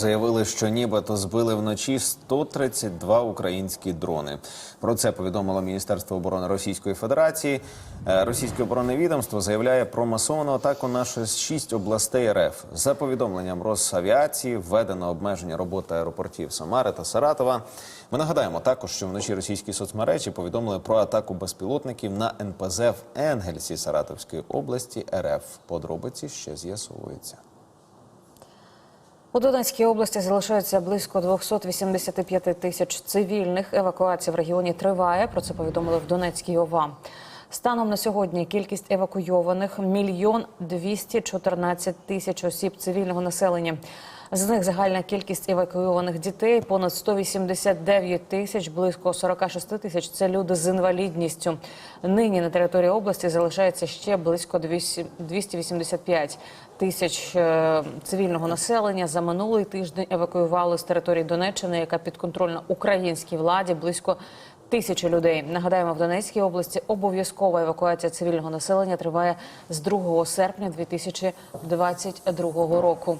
Заявили, що нібито збили вночі 132 українські дрони. Про це повідомило Міністерство оборони Російської Федерації. Е, Російське оборонне відомство заявляє про масовану атаку на шість областей РФ. За повідомленням Росавіації введено обмеження роботи аеропортів Самари та Саратова. Ми нагадаємо також, що вночі російські соцмережі повідомили про атаку безпілотників на НПЗ в Енгельсі Саратовської області РФ. Подробиці ще з'ясовуються. У Донецькій області залишається близько 285 тисяч цивільних. Евакуація в регіоні триває. Про це повідомили в Донецькій ОВА. Станом на сьогодні кількість евакуйованих мільйон 214 тисяч осіб цивільного населення. З них загальна кількість евакуйованих дітей понад 189 тисяч, близько 46 тисяч. Це люди з інвалідністю. Нині на території області залишається ще близько 200 285 тисяч е, цивільного населення. За минулий тиждень евакуювали з території Донеччини, яка підконтрольна українській владі, близько тисячі людей. Нагадаємо, в Донецькій області обов'язкова евакуація цивільного населення триває з 2 серпня 2022 року.